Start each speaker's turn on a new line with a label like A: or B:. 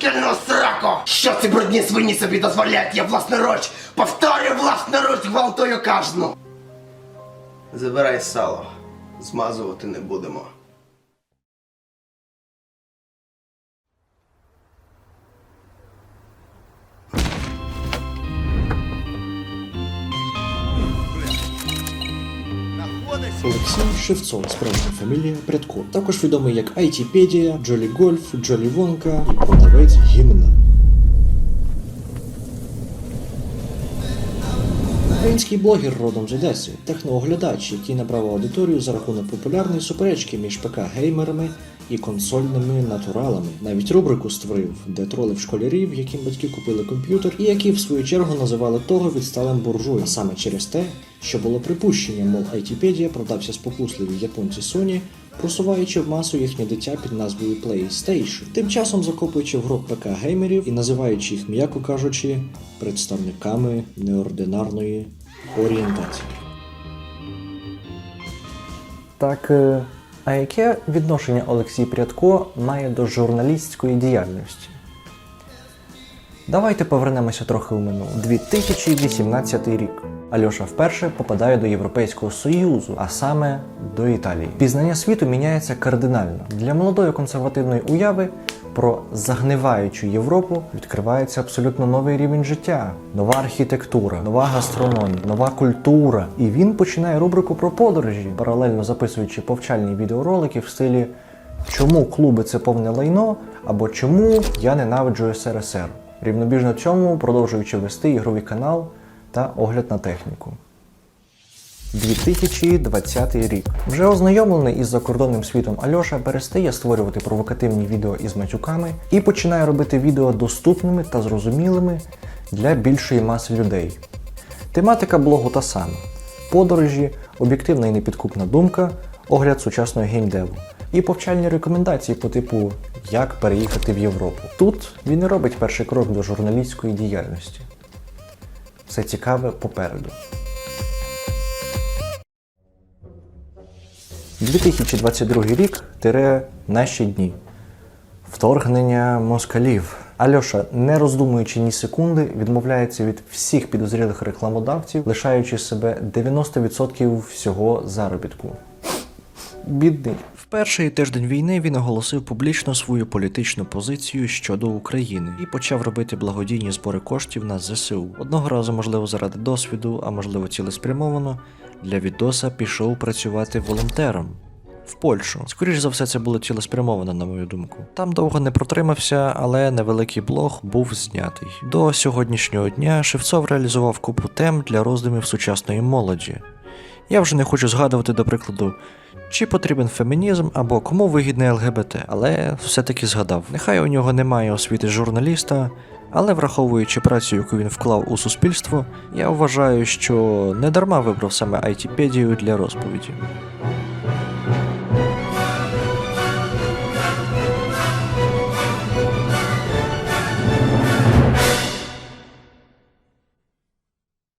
A: шкільну сраку! Що ці брудні свині собі дозволяють? Я власноруч, повторюю власноруч, гвалтую кожну! Забирай сало, змазувати не будемо.
B: Олексій Шевцов, справжня фамілія Прядко. Також відомий як Айтіпедія, Джолі Гольф, Джолі Вонка і продавець гімна. Український блогер родом з Одеси, технооглядач, який набрав аудиторію за рахунок популярної суперечки між ПК-геймерами і консольними натуралами. Навіть рубрику створив, де тролив школярів, яким батьки купили комп'ютер, і які в свою чергу називали того відсталим буржуєм. Саме через те, що було припущення, мов айтіпедія продався спокусливі японці Sony, просуваючи в масу їхнє дитя під назвою PlayStation, тим часом закопуючи в гроб ПК геймерів і називаючи їх, м'яко кажучи, представниками неординарної орієнтації.
C: Так, е, а яке відношення Олексій Прядко має до журналістської діяльності? Давайте повернемося трохи у минуле. 2018 рік. Альоша вперше попадає до Європейського Союзу, а саме до Італії. Пізнання світу міняється кардинально. Для молодої консервативної уяви про загниваючу Європу відкривається абсолютно новий рівень життя, нова архітектура, нова гастрономія, нова культура. І він починає рубрику про подорожі, паралельно записуючи повчальні відеоролики в стилі Чому клуби це повне лайно? або Чому я ненавиджу СРСР, рівнобіжно цьому продовжуючи вести ігровий канал та огляд на техніку. 2020 рік. Вже ознайомлений із закордонним світом Альоша перестає створювати провокативні відео із матюками і починає робити відео доступними та зрозумілими для більшої маси людей. Тематика блогу та сама: подорожі, об'єктивна і непідкупна думка, огляд сучасного геймдеву і повчальні рекомендації по типу як переїхати в Європу. Тут він і робить перший крок до журналістської діяльності. Все цікаве попереду. 2022 рік тире наші дні. Вторгнення москалів. Альоша, не роздумуючи ні секунди, відмовляється від всіх підозрілих рекламодавців, лишаючи себе 90% всього заробітку. Бідний. Перший тиждень війни він оголосив публічно свою політичну позицію щодо України і почав робити благодійні збори коштів на ЗСУ. Одного разу, можливо, заради досвіду, а можливо, цілеспрямовано, для відоса пішов працювати волонтером. В Польщу. Скоріш за все, це було цілеспрямовано, на мою думку. Там довго не протримався, але невеликий блог був знятий. До сьогоднішнього дня Шевцов реалізував купу тем для роздумів сучасної молоді. Я вже не хочу згадувати, до прикладу, чи потрібен фемінізм або кому вигідне ЛГБТ, але все-таки згадав. Нехай у нього немає освіти журналіста, але враховуючи працю, яку він вклав у суспільство, я вважаю, що не дарма вибрав саме айтіпедію для розповіді.